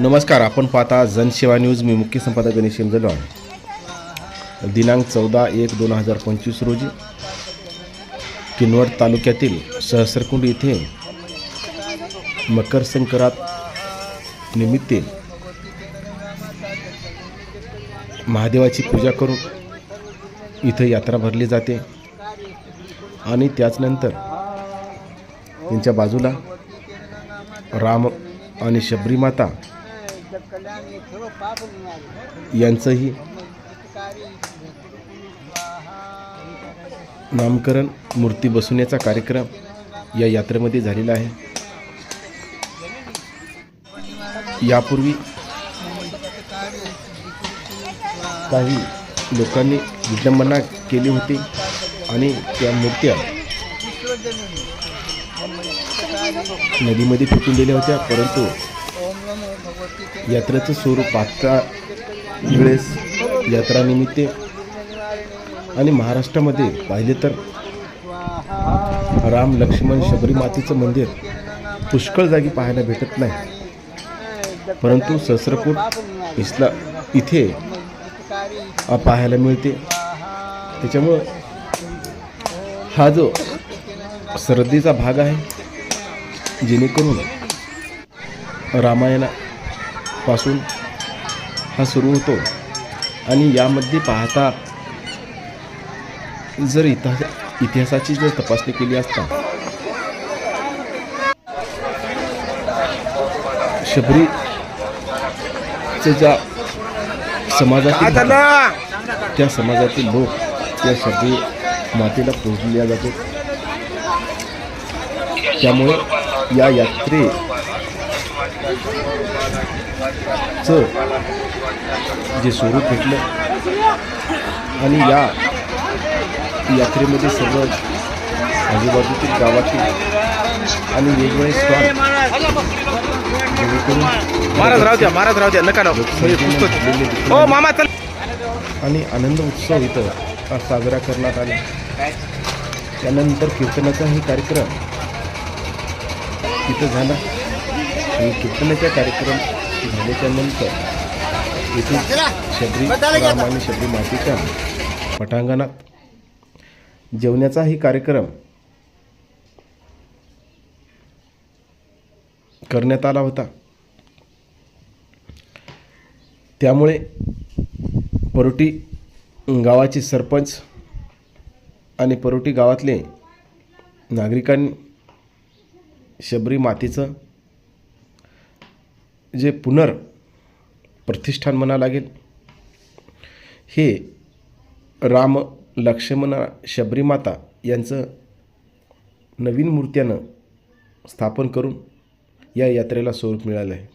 नमस्कार आपण पाहता जनसेवा न्यूज. मी मुख्य संपादक गणेश इंजलो आहे दिनांक चौदा एक दोन हजार पंचवीस रोजी किनवट तालुक्यातील सहस्रकुंड येथे मकर संक्रांत निमित्ते महादेवाची पूजा करून इथं यात्रा भरली जाते. आणि त्याचनंतर त्यांच्या बाजूला राम आणि शबरी माता यांचंही नामकरण मूर्ती बसवण्याचा कार्यक्रम या यात्रेमध्ये झालेला आहे. यापूर्वी काही लोकांनी विडंबना केली होती आणि त्या मूर्त्या नदीमध्ये फेकून दिल्या होत्या परंतु यात्रेचं स्वरूप पाहता वेळेस यात्रानिमित्ते आणि महाराष्ट्रामध्ये पाहिले तर राम लक्ष्मण शबरी मातेचं मंदिर पुष्कळ जागी पाहायला भेटत नाही. परंतु सहस्रकूट इस्ला इथे पाहायला मिळते. त्याच्यामुळं हा जो सर्दीचा भाग आहे जेणेकरून रामायणापासून हा सुरू होतो. आणि यामध्ये पाहता जर इतिहास इतिहासाची जर तपासणी केली असता शबरीचे ज्या समाजातील त्या समाजातील लोक त्या शबरी मातेला पूजल्या जातात. त्यामुळे या यात्रे चं जे स्वरूप भेटलं आणि या यात्रेमध्ये सर्व आजूबाजूतील गावातील आणि वेगवेगळे जेणेकरून महाराज राहू द्या महाराज राहू द्या नका हो मामा आणि आनंद उत्सव इथं हा साजरा करण्यात आला. त्यानंतर कीर्तनाचाही कार्यक्रम इथं झाला. आणि कीर्तनाचा कार्यक्रम झाल्याच्यानंतर इथे शबरी राम आणि शबरी मातेच्या पटांगणात जेवण्याचाही कार्यक्रम करण्यात आला होता. त्यामुळे परोटी गावाचे सरपंच आणि परोटी गावातले नागरिकांनी शबरी मातेचं जे पुनर प्रतिष्ठान म्हणा लागेल हे राम लक्ष्मणा शबरीमाता यांचं नवीन मूर्त्यानं स्थापन करून या यात्रेला स्वरूप मिळालं आहे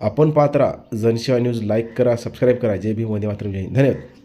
आपण पात्रा जनशिवा न्यूज लाईक करा सबस्क्राईब करा. जय भीम वंदे मातरम जय धन्यवाद.